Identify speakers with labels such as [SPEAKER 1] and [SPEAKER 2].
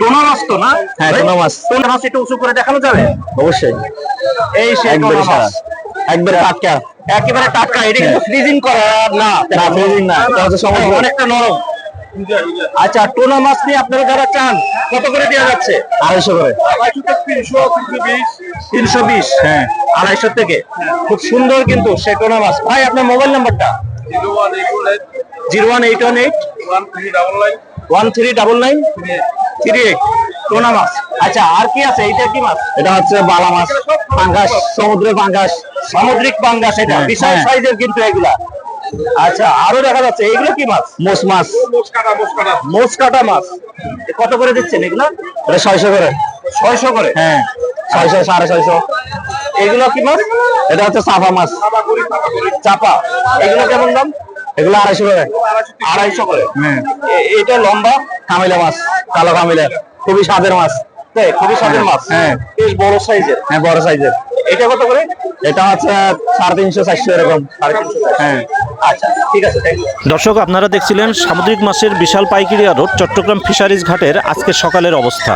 [SPEAKER 1] টোনা মাছ তো না?
[SPEAKER 2] হ্যাঁ, টোনা মাছ।
[SPEAKER 1] টোনা মাছ একটু উঁচু করে দেখানো যাবে?
[SPEAKER 2] অবশ্যই।
[SPEAKER 1] এই সেই
[SPEAKER 2] একবারে
[SPEAKER 1] টোনা মাছ।
[SPEAKER 2] একবারে টাটকা।
[SPEAKER 1] একেবারে টাটকা এটা কিন্তু ফ্রিজিং করা না।
[SPEAKER 2] না ফ্রিজিং না। এটা হচ্ছে
[SPEAKER 1] অনেকটা নরম। আচ্ছা টোনা মাছ নিয়ে আপনারা যারা চান কত করে দেওয়া যাচ্ছে?
[SPEAKER 2] আড়াইশো করে।
[SPEAKER 1] তিনশো বিশ।
[SPEAKER 2] হ্যাঁ।
[SPEAKER 1] আড়াইশো থেকে। খুব সুন্দর কিন্তু সে টোনা মাছ। ভাই আপনার মোবাইল নাম্বারটা zero one eight one eight. One three double nine. One three eight টোনা মাছ? আচ্ছা আর কি আছে? এইটা কি মাছ?
[SPEAKER 2] এটা হচ্ছে বালা মাছ। পাঙ্গাস সমুদ্রের পাঙ্গাস।
[SPEAKER 1] সামুদ্রিক পাঙ্গাস এটা
[SPEAKER 2] হ্যাঁ,
[SPEAKER 1] বিশাল
[SPEAKER 2] হ্যাঁ।
[SPEAKER 1] সাইজের কিন্তু এগুলা। আচ্ছা আরও দেখা যাচ্ছে এগুলো কি মাছ?
[SPEAKER 2] মোষ মাছ।
[SPEAKER 1] মোষ কাটা মাছ। কত করে দিচ্ছেন এগুলো?
[SPEAKER 2] এটা ছয়শো করে।
[SPEAKER 1] ছয়শো করে?
[SPEAKER 2] হ্যাঁ ছয়শো সাড়ে ছয়শো।
[SPEAKER 1] এগুলো কি মাছ?
[SPEAKER 2] এটা হচ্ছে সাফা মাছ।
[SPEAKER 1] চাপা। এগুলো কেমন দাম?
[SPEAKER 2] এগুলো আড়াইশো করে।
[SPEAKER 1] আড়াইশো করে।
[SPEAKER 2] হ্যাঁ।
[SPEAKER 1] এটা লম্বা?
[SPEAKER 2] কামিলা মাছ। কালো কামিলা। খুবই স্বাদের মাছ।
[SPEAKER 1] খুবই স্বাদের মাছ।
[SPEAKER 2] হ্যাঁ।
[SPEAKER 1] বেশ বড় সাইজের।
[SPEAKER 2] হ্যাঁ বড় সাইজের।
[SPEAKER 1] এটা কত করে?
[SPEAKER 2] এটা হচ্ছে সাড়ে তিনশো চারশো এরকম।
[SPEAKER 1] সাড়ে তিনশো
[SPEAKER 2] হ্যাঁ।
[SPEAKER 1] আচ্ছা ঠিক আছে থ্যাংক ইউ
[SPEAKER 3] দর্শক আপনারা দেখছিলেন সামুদ্রিক মাছের বিশাল পাইকারি আড়ত চট্টগ্রাম ফিশারিজ ঘাটের আজকে সকালের অবস্থা।